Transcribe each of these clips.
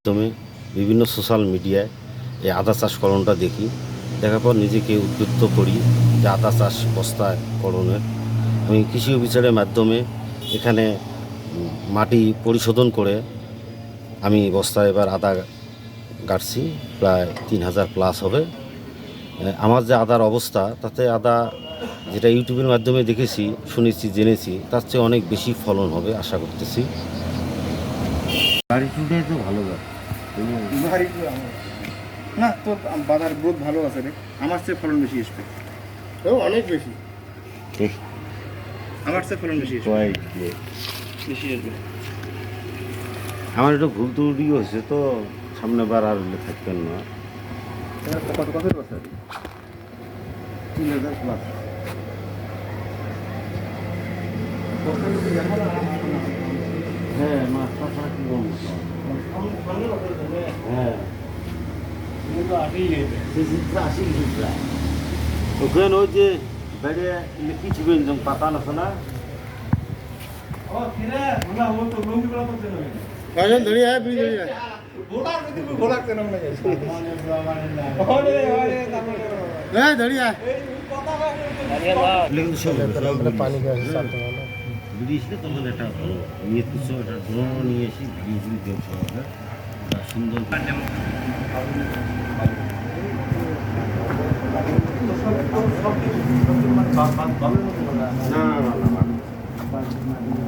মাধ্যমে বিভিন্ন সোশ্যাল মিডিয়ায় এই আদা চাষ করণটা দেখি। দেখার পর নিজেকে উদ্বুদ্ধ করি যে আদা চাষ বস্তায় করণের আমি কৃষি অফিসারের মাধ্যমে এখানে মাটি পরিশোধন করে আমি বস্তায় এবার আদা গাড়ছি প্রায় তিন হাজার প্লাস হবে। আমার যে আদার অবস্থা তাতে আদা যেটা ইউটিউবের মাধ্যমে দেখেছি শুনেছি জেনেছি তার চেয়ে অনেক বেশি ফলন হবে আশা করতেছি। গাড়ি তো ভালো। না তোর বাজার গ্রোথ ভালো আছে রে। আমার চেয়ে ফলন বেশি আসবে ও অনেক বেশি। আমার চেয়ে ফলন বেশি আসবে বেশি আসবে আমার একটু ভুল ত্রুটি হয়েছে তো সামনে বার আর থাকবেন না। কত কত বছর তিন হাজার প্লাস হ্যাঁ মাছটা ছাড়া কি কম হ্যাঁ ওখানে ওই যে বেড়ে ছিবেন যেমন পাতা না কয়জন ধরি আয়। বিড়ি ধরি আয় হ্যাঁ ধরি আয় কিন্তু সব পানি বেরিয়েছিল তখন একটা ভালো নিয়ে কিছু একটা ড্রোন নিয়ে এসে ভিডিও ভিডিও দেখতে হবে একটা সুন্দর না না না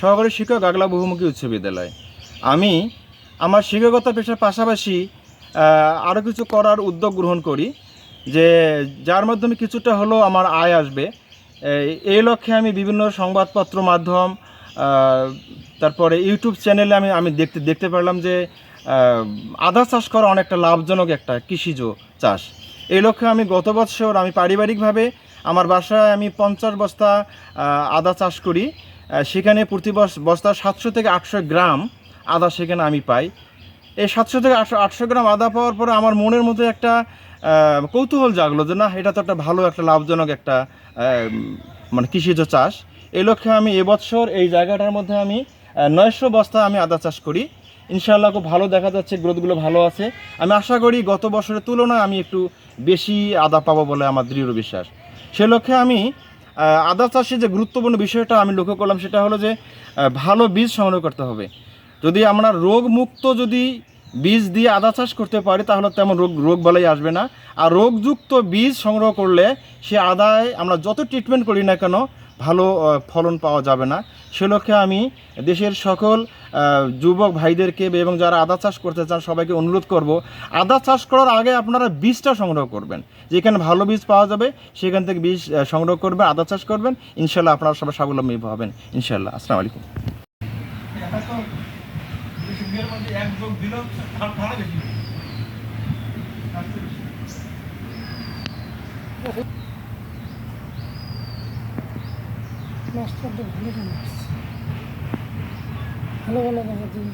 সহকারী শিক্ষক আগলা বহুমুখী উচ্চ বিদ্যালয়। আমি আমার শিক্ষকতা পেশার পাশাপাশি আরও কিছু করার উদ্যোগ গ্রহণ করি, যে যার মাধ্যমে কিছুটা হলেও আমার আয় আসবে। এই- লক্ষ্যে আমি বিভিন্ন সংবাদপত্র মাধ্যম তারপরে ইউটিউব চ্যানেলে আমি আমি দেখতে দেখতে পারলাম যে আদা চাষ করা অনেকটা লাভজনক একটা কৃষিজ চাষ। এই লক্ষ্যে আমি গত বছর আমি পারিবারিকভাবে আমার বাসায় আমি পঞ্চাশ বস্তা আদা চাষ করি। সেখানে প্রতি বস- বস্তা সাতশো থেকে আটশো গ্রাম আদা সেখানে আমি পাই। এই সাতশো থেকে আটশো আটশো গ্রাম আদা পাওয়ার পরে আমার মনের মধ্যে একটা কৌতূহল জাগলো যে না, এটা তো একটা ভালো, একটা লাভজনক একটা মানে কৃষিজ চাষ। এই লক্ষ্যে আমি এবছর এই জায়গাটার মধ্যে আমি নয়শো বস্তা আমি আদা চাষ করি। ইনশাআল্লাহ খুব ভালো দেখা যাচ্ছে, গ্রোথগুলো ভালো আছে। আমি আশা করি গত বছরের তুলনায় আমি একটু বেশি আদা পাবো বলে আমার দৃঢ় বিশ্বাস। সে লক্ষ্যে আমি আদা চাষে যে গুরুত্বপূর্ণ বিষয়টা আমি লক্ষ্য করলাম, সেটা হলো যে ভালো বীজ সংগ্রহ করতে হবে। যদি আমরা রোগমুক্ত যদি বীজ দিয়ে আদা চাষ করতে পারি, তাহলে তেমন রোগ রোগ বলাই আসবে না। আর রোগযুক্ত বীজ সংগ্রহ করলে সে আদায় আমরা যত ট্রিটমেন্ট করি না কেন ভালো ফলন পাওয়া যাবে না। সে লক্ষ্যে আমি দেশের সকল যুবক ভাইদেরকে এবং যারা আদা চাষ করতে চান সবাইকে অনুরোধ করব, আদা চাষ করার আগে আপনারা বীজটা সংগ্রহ করবেন। যেখানে ভালো বীজ পাওয়া যাবে, সেখান থেকে বীজ সংগ্রহ করবেন, আদা চাষ করবেন। ইনশাল্লাহ আপনারা সবাই স্বাবলম্বী হবেন। ইনশাল্লাহ। আসসালামু আলাইকুম। মাছটা তো ভালো মাছ ভালো ভালো দেখা দিন